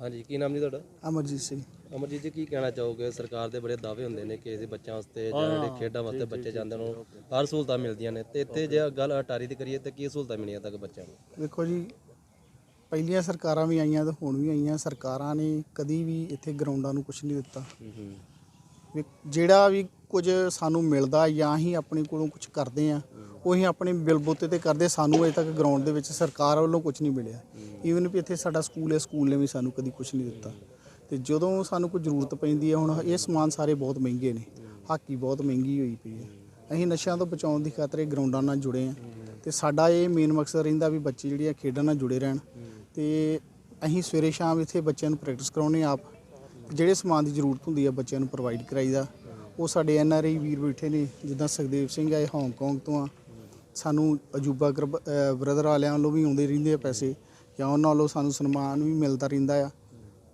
ਹਾਂਜੀ ਕੀ ਨਾਮ ਜੀ ਤੁਹਾਡਾ? ਅਮਰਜੀਤ ਸਿੰਘ। ਅਮਰਜੀਤ ਜੀ ਕੀ ਕਹਿਣਾ ਚਾਹੋਗੇ? ਸਰਕਾਰ ਦੇ ਬੜੇ ਦਾਅਵੇ ਹੁੰਦੇ ਨੇ ਕਿ ਅਸੀਂ ਬੱਚਿਆਂ ਵਾਸਤੇ ਜਾਂ ਜਿਹੜੇ ਖੇਡਾਂ ਵਾਸਤੇ ਬੱਚੇ ਜਾਂਦੇ ਨੇ ਹਰ ਸਹੂਲਤਾਂ ਮਿਲਦੀਆਂ ਨੇ। ਤੇ ਇੱਥੇ ਜੇ ਗੱਲ ਅਟਾਰੀ ਦੀ ਕਰੀਏ ਤਾਂ ਕੀ ਸਹੂਲਤਾਂ ਮਿਲੀਆਂ ਤੱਕ ਬੱਚਿਆਂ ਨੂੰ? ਵੇਖੋ ਜੀ ਪਹਿਲੀਆਂ ਸਰਕਾਰਾਂ ਵੀ ਆਈਆਂ ਤੇ ਹੁਣ ਵੀ ਆਈਆਂ। ਸਰਕਾਰਾਂ ਨੇ ਕਦੀ ਵੀ ਇੱਥੇ ਗਰਾਊਂਡਾਂ ਨੂੰ ਕੁਝ ਨਹੀਂ ਦਿੱਤਾ। ਵੀ ਜਿਹੜਾ ਵੀ ਕੁਝ ਸਾਨੂੰ ਮਿਲਦਾ ਜਾਂ ਹੀ ਆਪਣੇ ਕੋਲੋਂ ਕੁਝ ਕਰਦੇ ਆ ਉਹ ਅਸੀਂ ਆਪਣੇ ਬਿਲਬੋਤੇ ਤੇ ਕਰਦੇ, ਸਾਨੂੰ ਅਜੇ ਤੱਕ ਗਰਾਊਂਡ ਦੇ ਵਿੱਚ ਸਰਕਾਰ ਵੱਲੋਂ ਕੁਝ ਨਹੀਂ ਮਿਲਿਆ। ਈਵਨ ਵੀ ਇੱਥੇ ਸਾਡਾ ਸਕੂਲ ਹੈ ਸਕੂਲ ਨੇ ਵੀ ਸਾਨੂੰ ਕਦੀ ਕੁਝ ਨਹੀਂ ਦਿੱਤਾ। ਤੇ ਜਦੋਂ ਸਾਨੂੰ ਕੋਈ ਜ਼ਰੂਰਤ ਪੈਂਦੀ ਹੈ, ਹੁਣ ਇਹ ਸਮਾਨ ਸਾਰੇ ਬਹੁਤ ਮਹਿੰਗੇ ਨੇ। ਹਾਕੀ ਬਹੁਤ ਮਹਿੰਗੀ ਹੋਈ ਪਈ ਹੈ। ਅਸੀਂ ਨਸ਼ਿਆਂ ਤੋਂ ਬਚਾਉਣ ਦੀ ਖਾਤਰ ਇਹ ਗਰਾਊਂਡਾਂ ਨਾਲ ਜੁੜੇ ਆ ਤੇ ਸਾਡਾ ਇਹ ਮੇਨ ਮਕਸਦ ਰਹਿੰਦਾ ਵੀ ਬੱਚੇ ਜਿਹੜੇ ਆ ਖੇਡਾਂ ਨਾਲ ਜੁੜੇ ਰਹਿਣ। ਤੇ ਅਸੀਂ ਸਵੇਰੇ ਸ਼ਾਮ ਇੱਥੇ ਬੱਚਿਆਂ ਨੂੰ ਪ੍ਰੈਕਟਿਸ ਕਰਾਉਨੇ ਆਪ। ਜਿਹੜੇ ਸਮਾਨ ਦੀ ਜ਼ਰੂਰਤ ਹੁੰਦੀ ਹੈ, ਬੱਚਿਆਂ ਨੂੰ ਪ੍ਰੋਵਾਈਡ ਕਰਾਈਦਾ। ਉਹ ਸਾਡੇ ਐਨ ਆਰ ਆਈ ਵੀਰ ਬੈਠੇ ਨੇ, ਜਿੱਦਾਂ ਸੁਖਦੇਵ ਸਿੰਘ ਆਏ ਹਾਂਗਕਾਂਗ ਤੋਂ ਆ। ਸਾਨੂੰ ਅਜੂਬਾ ਬ੍ਰਦਰ ਵਾਲਿਆਂ ਵੱਲੋਂ ਵੀ ਆਉਂਦੇ ਰਹਿੰਦੇ ਆ ਪੈਸੇ ਜਾਂ ਉਹਨਾਂ ਵੱਲੋਂ ਸਾਨੂੰ ਸਨਮਾਨ ਵੀ ਮਿਲਦਾ ਰਹਿੰਦਾ ਆ।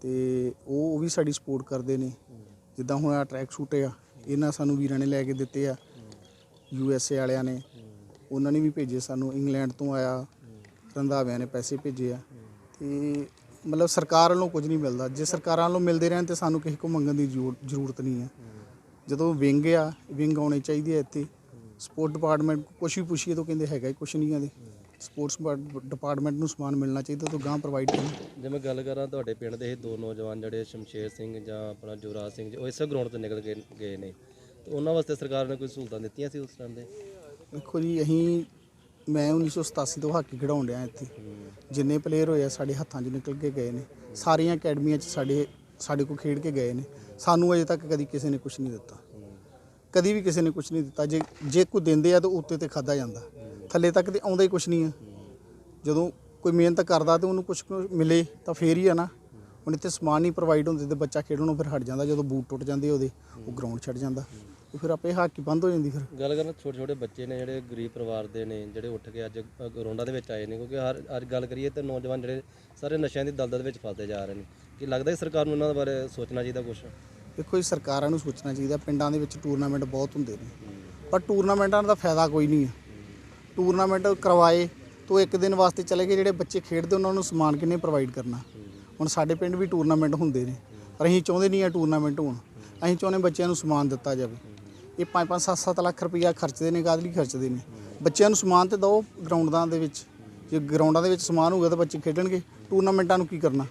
ਤੇ ਉਹ ਉਹ ਵੀ ਸਾਡੀ ਸਪੋਰਟ ਕਰਦੇ ਨੇ। ਜਿੱਦਾਂ ਹੁਣ ਆ ਟਰੈਕ ਸੂਟ ਆ, ਇਹਨਾਂ ਸਾਨੂੰ ਵੀਰਾਂ ਨੇ ਲੈ ਕੇ ਦਿੱਤੇ ਆ ਯੂ ਐਸ ਏ ਵਾਲਿਆਂ ਨੇ। ਉਹਨਾਂ ਨੇ ਵੀ ਭੇਜੇ ਸਾਨੂੰ, ਇੰਗਲੈਂਡ ਤੋਂ ਆਇਆ, ਰੰਧਾਵਿਆਂ ਨੇ ਪੈਸੇ ਭੇਜੇ ਆ। ਤੇ ਮਤਲਬ ਸਰਕਾਰ ਵੱਲੋਂ ਕੁਝ ਨਹੀਂ ਮਿਲਦਾ। ਜੇ ਸਰਕਾਰਾਂ ਵੱਲੋਂ ਮਿਲਦੇ ਰਹਿਣ ਤੇ ਸਾਨੂੰ ਕਿਸੇ ਕੋ ਮੰਗਣ ਦੀ ਜ਼ਰੂਰ- ਜ਼ਰੂਰਤ ਨਹੀਂ ਹੈ ਜਦੋਂ ਵਿੰਗ ਆ, ਵਿੰਗ ਆਉਣੇ ਚਾਹੀਦੇ ਆ ਇੱਥੇ। ਸਪੋਰਟ ਡਿਪਾਰਟਮੈਂਟ ਕੁਛ ਵੀ ਪੁੱਛੀਏ ਤਾਂ ਕਹਿੰਦੇ ਹੈਗਾ ਹੀ ਕੁਛ ਨਹੀਂ ਆਦੇ ਸਪੋਰਟਸ ਡਿਪਾਰਟਮੈਂਟ ਨੂੰ ਸਮਾਨ ਮਿਲਣਾ ਚਾਹੀਦਾ ਤਾਂ ਗਾਂ ਪ੍ਰੋਵਾਈਡ ਕਰਨ। ਜੇ ਮੈਂ ਗੱਲ ਕਰਾਂ ਤੁਹਾਡੇ ਪਿੰਡ ਦੇ ਇਹ ਦੋ ਨੌਜਵਾਨ ਜਿਹੜੇ ਸ਼ਮਸ਼ੇਰ ਸਿੰਘ ਜਾਂ ਆਪਣਾ ਜੁਵਰਾਜ ਸਿੰਘ ਜੀ, ਉਹ ਇਸੇ ਗਰਾਊਂਡ ਤੋਂ ਨਿਕਲ ਕੇ ਗਏ ਨੇ। ਤੇ ਉਹਨਾਂ ਵਾਸਤੇ ਸਰਕਾਰ ਨੇ ਕੋਈ ਸਹੂਲਤਾਂ ਦਿੱਤੀਆਂ ਸੀ ਉਸ ਟਾਈਮ ਦੇ? ਦੇਖੋ ਜੀ ਅਸੀਂ ਮੈਂ 1987 ਤੋਂ ਹਾਕੀ ਖਿਡਾਉਣ ਡਿਆ ਇੱਥੇ। ਜਿੰਨੇ ਪਲੇਅਰ ਹੋਏ ਆ ਸਾਡੇ ਹੱਥਾਂ 'ਚ ਨਿਕਲ ਕੇ ਗਏ ਨੇ। ਸਾਰੀਆਂ ਅਕੈਡਮੀਆਂ 'ਚ ਸਾਡੇ ਸਾਡੇ ਕੋਲ ਖੇਡ ਕੇ ਗਏ ਨੇ। ਸਾਨੂੰ ਅਜੇ ਤੱਕ ਕਦੀ ਕਿਸੇ ਨੇ ਕੁਝ ਨਹੀਂ ਦਿੱਤਾ। ਕਦੀ ਵੀ ਕਿਸੇ ਨੇ ਕੁਝ ਨਹੀਂ ਦਿੱਤਾ। ਜੇ ਜੇ ਕੋਈ ਦਿੰਦੇ ਆ ਤਾਂ ਉੱਤੇ ਤੇ ਖਾਦਾ ਜਾਂਦਾ। ਥੱਲੇ ਤੱਕ ਤੇ ਆਉਂਦਾ ਹੀ ਕੁਝ ਨਹੀਂ ਆ। ਜਦੋਂ ਕੋਈ ਮਿਹਨਤ ਕਰਦਾ ਤੇ ਉਹਨੂੰ ਕੁਝ ਮਿਲੇ ਤਾਂ ਫੇਰ ਹੀ ਆ ਨਾ। ਹੁਣ ਇੱਥੇ ਸਮਾਨ ਨਹੀਂ ਪ੍ਰੋਵਾਈਡ ਹੁੰਦੇ ਤੇ ਬੱਚਾ ਖੇਡਣ ਨੂੰ ਫਿਰ ਹਟ ਜਾਂਦਾ। ਜਦੋਂ ਬੂਟ ਟੁੱਟ ਜਾਂਦੇ ਉਹਦੇ, ਉਹ ਗਰਾਊਂਡ ਛੱਡ ਜਾਂਦਾ। ਤੇ ਫਿਰ ਆਪੇ ਹਾਕੀ ਬੰਦ ਹੋ ਜਾਂਦੀ ਫਿਰ। ਗੱਲ ਕਰਾਂ ਛੋਟੇ ਛੋਟੇ ਬੱਚੇ ਨੇ ਜਿਹੜੇ ਗਰੀਬ ਪਰਿਵਾਰ ਦੇ ਨੇ, ਜਿਹੜੇ ਉੱਠ ਕੇ ਅੱਜ ਗਰਾਊਂਡਾਂ ਦੇ ਵਿੱਚ ਆਏ ਨੇ। ਕਿਉਂਕਿ ਹਰ, ਅੱਜ ਗੱਲ ਕਰੀਏ ਤਾਂ ਨੌਜਵਾਨ ਜਿਹੜੇ ਸਾਰੇ ਨਸ਼ਿਆਂ ਦੀ ਦਲਦਲ ਵਿੱਚ ਫਸਦੇ ਜਾ ਰਹੇ ਨੇ। ਕਿ ਲੱਗਦਾ ਹੈ ਸਰਕਾਰ ਨੂੰ ਉਹਨਾਂ ਦੇ ਬਾਰੇ ਸੋਚਣਾ ਚਾਹੀਦਾ ਕੁਝ ਦੇਖੋ ਜੀ, ਸਰਕਾਰਾਂ ਨੂੰ ਸੋਚਣਾ ਚਾਹੀਦਾ, ਪਿੰਡਾਂ ਦੇ ਵਿੱਚ ਟੂਰਨਾਮੈਂਟ ਬਹੁਤ ਹੁੰਦੇ ਨੇ। ਪਰ ਟੂਰਨਾਮੈਂਟਾਂ ਦਾ ਫਾਇਦਾ ਕੋਈ ਨਹੀਂ ਹੈ। ਟੂਰਨਾਮੈਂਟ ਕਰਵਾਏ ਤੋਂ ਇੱਕ ਦਿਨ ਵਾਸਤੇ ਚਲੇ ਗਏ, ਜਿਹੜੇ ਬੱਚੇ ਖੇਡਦੇ, ਉਹਨਾਂ ਨੂੰ ਸਮਾਨ ਕਿੰਨੇ ਪ੍ਰੋਵਾਈਡ ਕਰਨਾ। ਹੁਣ ਸਾਡੇ ਪਿੰਡ ਵੀ ਟੂਰਨਾਮੈਂਟ ਹੁੰਦੇ ਨੇ, ਪਰ ਅਸੀਂ ਚਾਹੁੰਦੇ ਨਹੀਂ ਆ ਟੂਰਨਾਮੈਂਟ ਹੋਣ। ਅਸੀਂ ਚਾਹੁੰਦੇ ਬੱਚਿਆਂ ਨੂੰ ਸਮਾਨ ਦਿੱਤਾ ਜਾਵੇ। ਇਹ 5-5 7-7 ਲੱਖ ਰੁਪਈਆ ਖਰਚਦੇ ਨੇ, ਕਾਹਦੇ ਖਰਚਦੇ ਨੇ? ਬੱਚਿਆਂ ਨੂੰ ਸਮਾਨ ਤੇ ਦਿਓ ਗਰਾਊਂਡਾਂ ਦੇ ਵਿੱਚ। ਜੇ ਗਰਾਊਂਡਾਂ ਦੇ ਵਿੱਚ ਸਮਾਨ ਹੋਊਗਾ ਤਾਂ ਬੱਚੇ ਖੇਡਣਗੇ। ਟੂਰਨਾਮੈਂਟਾਂ ਨੂੰ ਕੀ ਕਰਨਾ?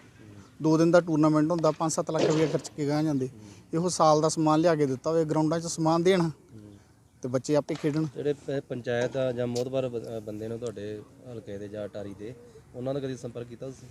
ਦੋ ਦਿਨ ਦਾ ਟੂਰਨਾਮੈਂਟ ਹੁੰਦਾ 5-7 ਲੱਖ ਰੁਪਏ ਖਰਚ ਕੇ ਗਾਂ ਜਾਂਦੇ। ਇਹੋ ਸਾਲ ਦਾ ਸਮਾਨ ਲਿਆ ਕੇ ਦਿੱਤਾ ਹੋਵੇ ਗਰਾਊਂਡਾਂ 'ਚ ਸਮਾਨ ਦੇਣ। ਤੇ ਬੱਚੇ ਆਪੇ ਖੇਡਣ। ਜਿਹੜੇ ਪ- ਪੰਚਾਇਤ ਆ ਜਾਂ ਮੋਦਵਾਰ ਬੰਦੇ ਨੇ ਤੁਹਾਡੇ ਹਲਕੇ ਦੇ ਜਾਂ ਅਟਾਰੀ ਦੇ ਉਹਨਾਂ ਨਾਲ ਕਦੀ ਸੰਪਰਕ ਕੀਤਾ ਤੁਸੀਂ?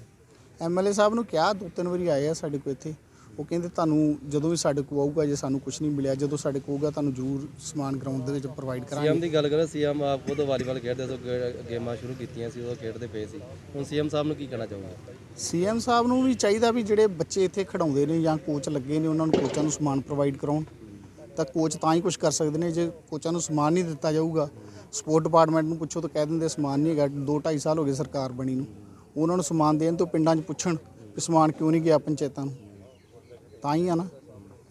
ਐਮਐਲਏ ਸਾਹਿਬ ਨੂੰ ਕਿਹਾ ਦੋ ਤਿੰਨ ਵਾਰੀ ਆਏ ਆ ਸਾਡੇ ਕੋਲ ਇੱਥੇ। ਉਹ ਕਹਿੰਦੇ ਤੁਹਾਨੂੰ ਜਦੋਂ ਵੀ ਸਾਡੇ ਕੋਲ ਆਊਗਾ ਜੇ ਸਾਨੂੰ ਕੁਝ ਨਹੀਂ ਮਿਲਿਆ ਜਦੋਂ ਸਾਡੇ ਕੋਲ ਆਊਗਾ ਤੁਹਾਨੂੰ ਜ਼ਰੂਰ ਸਮਾਨ ਗਰਾਊਂਡ ਦੇ ਵਿੱਚ ਪ੍ਰੋਵਾਈਡ ਕਰਾਂਗੇ। ਸੀਐਮ ਦੀ ਗੱਲ ਕਰਾਂ ਸੀਐਮ ਆਪ ਖੁਦ ਵਾਲੀਬਾਲ ਖੇਡਦੇ ਸੋ ਗੇ- ਗੇਮਾਂ ਸ਼ੁਰੂ ਕੀਤੀਆਂ ਸੀ ਉਦੋਂ ਖੇਡਦੇ ਪਏ ਸੀ। ਹੁਣ ਸੀਐਮ ਸਾਹਿਬ ਨੂੰ ਕੀ ਕਹਿਣਾ ਚਾਹੋਗੇ? ਸੀਐਮ ਸਾਹਿਬ ਨੂੰ ਵੀ ਚਾਹੀਦਾ ਵੀ ਜਿਹੜੇ ਬੱਚੇ ਇੱਥੇ ਖਿਡਾਉਂਦੇ ਨੇ ਜਾਂ ਕੋਚ ਲੱਗੇ ਨੇ ਉਹਨਾਂ ਨੂੰ ਕੋਚਾਂ ਨੂੰ ਸਮਾਨ ਪ੍ਰੋਵਾਈਡ ਕਰਾਉਣ। ਤਾਂ ਕੋਚ ਤਾਂ ਹੀ ਕੁਝ ਕਰ ਸਕਦੇ ਨੇ ਜੇ ਕੋਚਾਂ ਨੂੰ ਸਮਾਨ ਨਹੀਂ ਦਿੱਤਾ ਜਾਊਗਾ। ਸਪੋਰਟ ਡਿਪਾਰਟਮੈਂਟ ਨੂੰ ਪੁੱਛੋ ਤਾਂ ਕਹਿ ਦਿੰਦੇ ਸਮਾਨ ਨਹੀਂ ਹੈਗਾ 2 2.5 ਸਾਲ ਹੋ ਗਏ ਸਰਕਾਰ ਬਣੀ ਨੂੰ। ਉਹਨਾਂ ਨੂੰ ਸਮਾਨ ਦੇਣ ਤੋਂ ਪਿੰਡਾਂ 'ਚ ਪੁੱਛਣ ਕਿ ਸਮਾਨ ਕਿਉਂ ਨਹੀਂ ਗਿਆ ਪੰਚਾਇਤਾਂ ਨੂੰ। ਤਾਂ ਹੀ ਆ ਨਾ।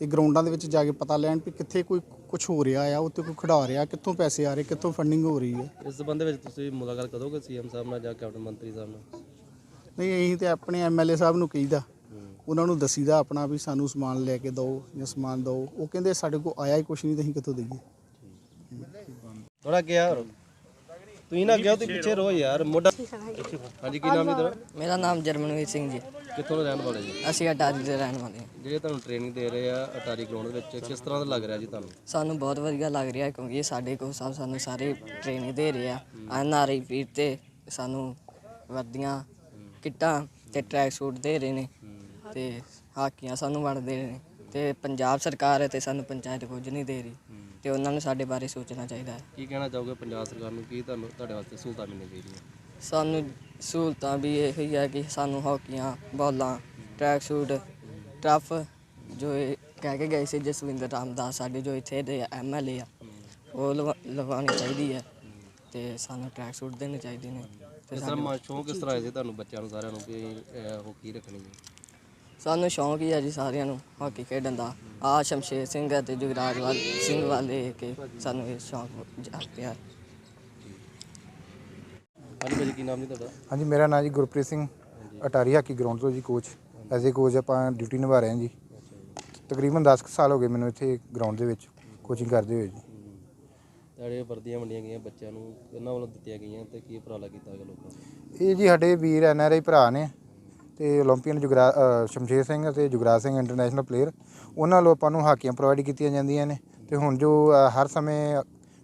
ਇਹ ਗਰਾਊਂਡਾਂ ਦੇ ਵਿੱਚ ਜਾ ਕੇ ਪਤਾ ਲੈਣ ਵੀ ਕਿੱਥੇ ਕੋਈ ਕੁਝ ਹੋ ਰਿਹਾ ਆ ਉੱਥੇ ਕੋਈ ਖਿਡਾ ਰਿਹਾ ਕਿੱਥੋਂ ਪੈਸੇ ਆ ਰਹੇ ਕਿੱਥੋਂ ਫੰਡਿੰਗ ਹੋ ਰਹੀ ਹੈ ਇਸ ਸੰਬੰਧ ਵਿੱਚ ਤੁਸੀਂ ਮੁਲਾਕਾਤ ਕਰੋਗੇ ਸੀਐਮ ਸਾਹਿਬ ਨਾਲ ਜਾਂ ਕੈਬਨਿਟ ਮੰਤਰੀ ਸਾਹਿਬ ਨਾਲ? ਨਹੀਂ ਅਸੀਂ ਤੇ ਆਪਣੇ ਐਮਐਲਏ ਸਾਹਿਬ ਨੂੰ ਕਹੀਦਾ। ਉਹਨਾਂ ਨੂੰ ਦਸੀਦਾ ਆਪਣਾ ਵੀ ਸਾਨੂੰ ਸਮਾਨ ਲੈ ਕੇ ਦਿਓ ਜਾਂ ਸਮਾਨ ਦਿਓ। ਉਹ ਕਹਿੰਦੇ ਸਾਡੇ ਕੋਲ ਆਇਆ ਹੀ ਕੁਛ ਨਹੀਂ ਤੇ ਅਸੀਂ ਕਿੱਥੋਂ ਦਈਏ? ਥੋੜਾ ਗਿਆ ਤੁਸੀਂ ਨਾ ਗਿਆ ਤੇ ਪਿੱਛੇ ਰੋ ਯਾਰ ਮੋਢਾ ਹਾਂਜੀ ਕੀ ਨਾਮ ਹੈ ਤੇਰਾ ਮੇਰਾ ਨਾਮ ਜਰਮਨਵੀਰ ਸਿੰਘ ਜੀ। ਕਿੱਥੋਂ ਦੇ ਰਹਿਣ ਵਾਲੇ ਜੀ? ਅਸੀਂ ਅਟਾਰੀ ਦੇ ਰਹਿਣ ਵਾਲੇ ਹਾਂ। ਜਿਹੜੇ ਤੁਹਾਨੂੰ ਟ੍ਰੇਨਿੰਗ ਦੇ ਰਹੇ ਆ ਅਟਾਰੀ ਗਰਾਊਂਡ ਦੇ ਵਿੱਚ ਕਿਸ ਤਰ੍ਹਾਂ ਦਾ ਲੱਗ ਰਿਹਾ ਜੀ ਤੁਹਾਨੂੰ? ਸਾਨੂੰ ਬਹੁਤ ਵਧੀਆ ਲੱਗ ਰਿਹਾ ਕਿਉਂਕਿ ਇਹ ਸਾਡੇ ਕੋਲ ਸਾਹਿਬ ਸਾਨੂੰ ਸਾਰੇ ਟ੍ਰੇਨਿੰਗ ਦੇ ਰਹੇ ਆ। ਐਨ ਆਰ ਆਈ ਵੀਰ ਤੇ ਸਾਨੂੰ ਵਰਦੀਆਂ ਕਿੱਟਾਂ ਤੇ ਟਰੈਕ ਸੂਟ ਦੇ ਰਹੇ ਨੇ ਤੇ ਹਾਕੀਆਂ ਸਾਨੂੰ ਵੰਡਦੇ ਨੇ ਤੇ ਪੰਜਾਬ ਸਰਕਾਰ ਹੈ ਤੇ ਸਾਨੂੰ ਪੰਚਾਇਤ ਕੁਝ ਨਹੀਂ ਦੇ ਰਹੀ। ਤੇ ਉਹਨਾਂ ਨੂੰ ਸਾਡੇ ਬਾਰੇ ਸੋਚਣਾ ਚਾਹੀਦਾ ਹੈ। ਕੀ ਕਹਿਣਾ ਚਾਹੋਗੇ ਪੰਜਾਬ ਸਰਕਾਰ ਨੂੰ? ਕੀ ਤੁਹਾਨੂੰ ਤੁਹਾਡੇ ਵਾਸਤੇ ਸਹੂਲਤਾਂ ਮਿਲਣੀਆਂ ਚਾਹੀਦੀਆਂ? ਸਾਨੂੰ ਸਹੂਲਤਾਂ ਵੀ ਇਹ ਹੀ ਹੈ ਕਿ ਸਾਨੂੰ ਹਾਕੀਆਂ ਬਾਲਾਂ ਟਰੈਕ ਸੂਟ ਟਰਫ ਜੋ ਇਹ ਕਹਿ ਕੇ ਗਏ ਸੀ ਜਸਵਿੰਦਰ ਰਾਮਦਾਸ ਸਾਡੇ ਜੋ ਇੱਥੇ ਦੇ ਐਮਐਲਏ ਆ ਉਹ ਲਵਾ- ਲਵਾਉਣੀ ਚਾਹੀਦੀ ਹੈ ਤੇ ਸਾਨੂੰ ਟਰੈਕ ਸੂਟ ਦੇਣੇ ਚਾਹੀਦੇ ਨੇ। ਤੇ ਇਸ ਤਰ੍ਹਾਂ ਮਾ- ਸ਼ੌਂਕ ਕਿਸ ਤਰ੍ਹਾਂ ਹੈ ਜੀ ਤੁਹਾਨੂੰ ਬੱਚਿਆਂ ਨੂੰ ਸਾਰਿਆਂ ਨੂੰ ਕਿ ਹੋਕੀ ਰੱਖਣੀ ਹੈ? ਸਾਨੂੰ ਸ਼ੌਂਕ ਹੀ ਹੈ ਜੀ ਸਾਰਿਆਂ ਨੂੰ ਹਾਕੀ ਖੇਡਣ ਦਾ। ਆ ਸ਼ਮਸ਼ੇਰ ਸਿੰਘ ਅਤੇ ਜੁਗਰਾਜ ਵਾਲ ਸਿੰਘ ਵਾਲੇ ਕਿ ਸਾਨੂੰ ਇਹ ਸ਼ੌਂਕ ਜਾਗਿਆ ਹਾਂਜੀ ਭਾਜੀ ਕੀ ਨਾਮ ਜੀ ਤੁਹਾਡਾ? ਹਾਂਜੀ ਮੇਰਾ ਨਾਮ ਜੀ ਗੁਰਪ੍ਰੀਤ ਸਿੰਘ। ਅਟਾਰੀ ਹਾਕੀ ਗਰਾਊਂਡ ਤੋਂ ਜੀ ਕੋਚ ਐਜ਼ ਏ ਕੋਚ ਆਪਾਂ ਡਿਊਟੀ ਨਿਭਾ ਰਹੇ ਹਾਂ ਜੀ। ਤਕਰੀਬਨ 10 ਕੁ ਸਾਲ ਹੋ ਗਏ ਮੈਨੂੰ ਇੱਥੇ ਗਰਾਊਂਡ ਦੇ ਵਿੱਚ ਕੋਚਿੰਗ ਕਰਦੇ ਹੋਏ ਜੀ। ਜਿਹੜੇ ਵਰਦੀਆਂ ਵੰਡੀਆਂ ਗਈਆਂ ਬੱਚਿਆਂ ਨੂੰ ਇਹਨਾਂ ਵੱਲੋਂ ਦਿੱਤੀਆਂ ਗਈਆਂ ਤੇ ਕੀ ਉਪਰਾਲਾ ਕੀਤਾ ਗਿਆ ਲੋਕਾਂ ਨੇ? ਇਹ ਜੀ ਸਾਡੇ ਵੀਰ ਐਨ ਆਰ ਆਈ ਭਰਾ ਨੇ। ਤੇ 올림ਪੀਅਨ ਜੁਗਰਾ ਸ਼ਮਸ਼ੇਰ ਸਿੰਘ ਅਤੇ ਜੁਗਰਾਜ ਸਿੰਘ ਇੰਟਰਨੈਸ਼ਨਲ ਪਲੇਅਰ ਉਹਨਾਂ ਵੱਲੋਂ ਆਪਾਂ ਨੂੰ ਹਾਕੀਆਂ ਪ੍ਰੋਵਾਈਡ ਕੀਤੀਆਂ ਜਾਂਦੀਆਂ ਨੇ। ਤੇ ਹੁਣ ਜੋ ਹਰ ਸਮੇਂ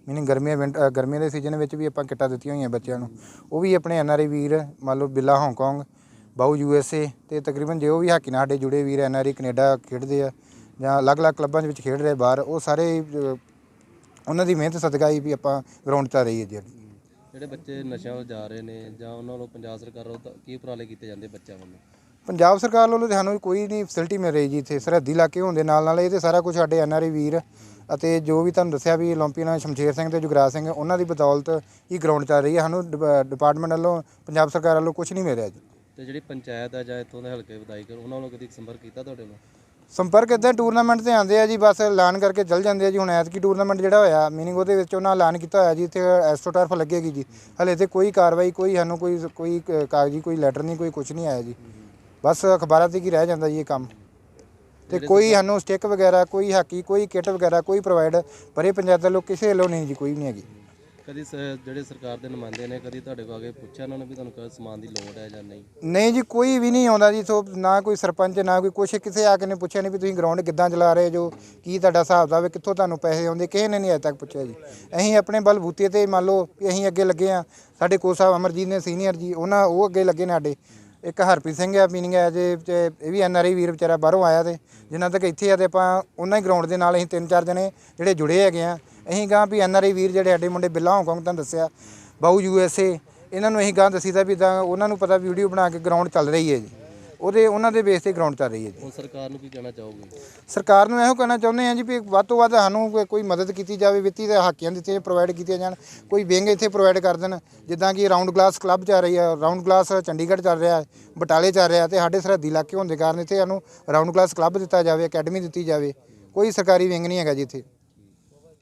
ਮੀਨਿੰਗ ਗਰਮੀਆਂ ਗਰਮੀਆਂ ਦੇ ਸੀਜ਼ਨ ਵਿੱਚ ਵੀ ਆਪਾਂ ਕਿੱਟਾਂ ਦਿੱਤੀਆਂ ਹੋਈਆਂ ਬੱਚਿਆਂ ਨੂੰ। ਉਹ ਵੀ ਆਪਣੇ ਐਨਆਰਆਈ ਵੀਰ, ਮੰਨ ਲਓ ਬਿੱਲਾ ਹਾਂਗਕਾਂਗ ਬਾਉ ਯੂਐਸਏ ਤੇ ਤਕਰੀਬਨ ਜੋ ਵੀ ਹਾਕੀ ਨਾਲ ਸਾਡੇ ਜੁੜੇ ਵੀਰ ਐਨਆਰਆਈ ਕੈਨੇਡਾ ਖੇਡਦੇ ਆ ਜਾਂ ਅਲੱਗ-ਅਲੱਗ ਕਲੱਬਾਂ ਦੇ ਵਿੱਚ ਖੇਡ ਰਹੇ ਬਾਹਰ, ਉਹ ਸਾਰੇ ਉਹਨਾਂ ਦੀ ਮਿਹਨਤ ਸਦਕਾ ਹੀ ਵੀ ਆਪਾਂ ਗਰਾਊਂਡ 'ਚ ਰਹੀ ਹੈ ਜੀ। ਜਿਹੜੇ ਬੱਚੇ ਨਸ਼ਿਆਂ ਵੱਲ ਜਾ ਰਹੇ ਨੇ ਜਾਂ ਉਹਨਾਂ ਵੱਲੋਂ ਪੰਜਾਬ ਸਰਕਾਰ ਵੱਲੋਂ ਕੀ ਉਪਰਾਲੇ ਕੀਤੇ ਜਾਂਦੇ ਬੱਚਿਆਂ ਵੱਲੋਂ? ਪੰਜਾਬ ਸਰਕਾਰ ਵੱਲੋਂ ਸਾਨੂੰ ਕੋਈ ਨਹੀਂ ਫੈਸਿਲਿਟੀ ਮਿਲ ਰਹੀ ਜੀ ਇੱਥੇ। ਸਰਹੱਦੀ ਇਲਾਕੇ ਹੋਣ ਦੇ ਨਾਲ ਨਾਲ ਇਹ ਤੇ ਸਾਰਾ ਕੁਝ ਸਾਡੇ ਐਨਆਰਆਈ ਵੀਰ ਅਤੇ ਜੋ ਵੀ ਤੁਹਾਨੂੰ ਦੱਸਿਆ ਵੀ 올림픽ੀਅਨ ਸ਼ਮਸ਼ੇਰ ਸਿੰਘ ਤੇ ਜੁਗਰਾਜ ਸਿੰਘ ਉਹਨਾਂ ਦੀ ਬਦੌਲਤ ਇਹ ਗਰਾਊਂਡ ਚੱਲ ਰਹੀ ਹੈ। ਸਾਨੂੰ ਡਿਪਾਰਟਮੈਂਟ ਵੱਲੋਂ ਪੰਜਾਬ ਸਰਕਾਰ ਵੱਲੋਂ ਕੁਝ ਨਹੀਂ ਮਿਲ ਰਿਹਾ ਜੀ। ਤੇ ਜਿਹੜੀ ਪੰਚਾਇਤ ਆ ਜਾਂ ਇੱਥੋਂ ਦੇ ਹਲਕੇ ਵਿਧਾਇਕ ਉਹਨਾਂ ਵੱਲੋਂ ਕਦੀ ਸੰਪਰਕ ਕੀਤਾ ਤੁਹਾਡੇ ਨਾਲ ਸੰਪਰਕ ਇਦਾਂ ਟੂਰਨਾਮੈਂਟ ਤੇ ਆਉਂਦੇ ਆ ਜੀ ਬਸ ਐਲਾਨ ਕਰਕੇ ਚੱਲ ਜਾਂਦੇ ਆ ਜੀ। ਹੁਣ ਐਤਕੀ ਟੂਰਨਾਮੈਂਟ ਜਿਹੜਾ ਹੋਇਆ ਮੀਨਿੰਗ ਉਹਦੇ ਵਿੱਚ ਉਹਨਾਂ ਐਲਾਨ ਕੀਤਾ ਹੋਇਆ ਜੀ ਇੱਥੇ ਐਸਟ੍ਰੋਟਰਫ ਲੱਗੇਗੀ ਜੀ। ਹਲੇ ਤੇ ਕੋਈ ਕਾਰਵਾਈ ਕੋਈ ਸਾਨੂੰ ਕੋਈ ਕੋਈ ਕਾਗਜ਼ੀ ਕੋਈ ਲੈਟਰ ਨਹੀਂ ਕੋਈ ਕੁਝ ਨਹੀਂ ਆਇਆ ਜੀ। ਬਸ ਅਖਬਾਰਾਂ ਤੇ ਕੀ ਰਹਿ ਜਾਂਦਾ ਜੀ ਇਹ ਕੰਮ। ਤੇ ਕੋਈ ਸਾਨੂੰ ਸਟਿੱਕ ਵਗੈਰਾ ਕੋਈ ਹਾਕੀ ਕੋਈ ਕਿੱਟ ਵਗੈਰਾ ਕੋਈ ਪ੍ਰੋਵਾਈਡ ਪਰੇ ਪੰਚਾਇਤ ਵੱਲੋਂ ਕਿਸੇ ਵੱਲੋਂ ਨਹੀਂ ਜੀ ਕੋਈ ਨਹੀਂ ਹੈਗੀ। ਕਦੀ ਸ- ਜਿਹੜੇ ਸਰਕਾਰ ਦੇ ਨੁਮਾਇੰਦੇ ਨੇ, ਕਦੀ ਤੁਹਾਡੇ ਕੋਲ ਆ ਕੇ ਪੁੱਛਿਆ ਉਹਨਾਂ ਨੇ ਵੀ ਤੁਹਾਨੂੰ ਕੋਈ ਸਮਾਨ ਦੀ ਲੋੜ ਹੈ ਜਾਂ ਨਹੀਂ? ਨਹੀਂ ਜੀ, ਕੋਈ ਵੀ ਨਹੀਂ ਆਉਂਦਾ ਜੀ, ਸੋ ਨਾ ਕੋਈ ਸਰਪੰਚ, ਨਾ ਕੋਈ ਕੁਛ ਕਿਸੇ ਆ ਕੇ ਨੇ ਪੁੱਛਿਆ ਨਹੀਂ ਵੀ ਤੁਸੀਂ ਗਰਾਊਂਡ ਕਿੱਦਾਂ ਚਲਾ ਰਹੇ ਜੋ, ਕੀ ਤੁਹਾਡਾ ਹਿਸਾਬ ਦਾ ਕਿੱਥੋਂ ਤੁਹਾਨੂੰ ਪੈਸੇ ਆਉਂਦੇ, ਕਿਸੇ ਨੇ ਨਹੀਂ ਅਜੇ ਤੱਕ ਪੁੱਛਿਆ ਜੀ। ਅਸੀਂ ਆਪਣੇ ਬਲਬੂਤੇ ਤੇ ਮੰਨ ਲਓ ਕਿ ਅਸੀਂ ਅੱਗੇ ਲੱਗੇ ਆ ਸਾਡੇ ਕੋਚ ਸਾਹਿਬ ਅਮਰਜੀਤ ਨੇ, ਸੀਨੀਅਰ ਜੀ, ਉਹਨਾਂ, ਉਹ ਅੱਗੇ ਲੱਗੇ ਨੇ ਸਾਡੇ। ਇੱਕ ਹਰਪ੍ਰੀਤ ਸਿੰਘ ਆ ਮੀਨਿੰਗ ਹੈ ਜੇ ਤੇ ਇਹ ਵੀ ਐਨਆਰਆਈ ਵੀਰ ਵਿਚਾਰਾ ਬਾਹਰੋਂ ਆਇਆ ਤੇ ਜਿੰਨਾ ਤੱਕ ਇੱਥੇ ਆ ਤੇ ਆਪਾਂ ਉਹਨਾਂ ਹੀ ਗਰਾਊਂਡ ਦੇ ਨਾਲ ਅਸੀਂ ਤਿੰਨ ਚਾਰ ਜਣੇ ਜਿਹੜੇ ਜੁੜੇ ਹੈਗੇ ਆ ਅਸੀਂ ਗਾਂ ਵੀ ਐਨਆਰਆਈ ਵੀਰ ਜਿਹੜੇ ਸਾਡੇ ਮੁੰਡੇ ਬਿੱਲਾ ਹਾਂਗਕਾਂਗ ਤੁਹਾਨੂੰ ਦੱਸਿਆ ਬਾਊ ਯੂਐਸਏ ਇਹਨਾਂ ਨੂੰ ਅਸੀਂ ਗਾਂ ਦੱਸੀਦਾ ਵੀ ਤਾਂ ਉਹਨਾਂ ਨੂੰ ਪਤਾ ਵੀਡੀਓ ਬਣਾ ਕੇ ਗਰਾਊਂਡ ਚੱਲ ਰਹੀ ਹੈ ਜੀ। ਉਹਦੇ ਉਹਨਾਂ ਦੇ ਬੇਸ ਤੇ ਗਰਾਊਂਡ ਚੱਲ ਰਹੀ ਹੈ ਜੀ। ਹੁਣ ਸਰਕਾਰ ਨੂੰ ਕੀ ਕਹਿਣਾ ਚਾਹੋਗੇ? ਸਰਕਾਰ ਨੂੰ ਇਹੋ ਕਹਿਣਾ ਚਾਹੁੰਦੇ ਹਾਂ ਜੀ ਵੀ ਵੱਧ ਤੋਂ ਵੱਧ ਸਾਨੂੰ ਕੋਈ- ਕੋਈ ਮਦਦ ਕੀਤੀ ਜਾਵੇ ਵਿੱਤੀ ਤੇ ਹਾਕੀਆਂ ਦਿੱਤੀਆਂ ਪ੍ਰੋਵਾਈਡ ਕੀਤੀਆਂ ਜਾਣ ਕੋਈ ਵਿੰਗ ਇੱਥੇ ਪ੍ਰੋਵਾਈਡ ਕਰ ਦੇਣ ਜਿੱਦਾਂ ਕਿ ਰਾਉਂਡ ਗਲਾਸ ਕਲੱਬ ਚੱਲ ਰਹੀ ਹੈ ਰਾਉਂਡ ਗਲਾਸ ਚੰਡੀਗੜ੍ਹ ਚੱਲ ਰਿਹਾ ਬਟਾਲੇ ਚੱਲ ਰਿਹਾ ਤੇ ਸਾਡੇ ਸਰਹੱਦੀ ਇਲਾਕੇ ਹੋਣ ਦੇ ਕਾਰਨ ਇੱਥੇ ਸਾਨੂੰ ਰਾਉਂਡ ਗਲਾਸ ਕਲੱਬ ਦਿੱਤਾ ਜਾਵੇ ਅਕੈਡਮੀ ਦਿੱਤੀ ਜਾਵੇ ਕੋਈ ਸਰਕਾਰੀ ਵਿੰਗ ਨਹੀਂ ਹੈਗਾ ਜੀ ਇੱਥੇ।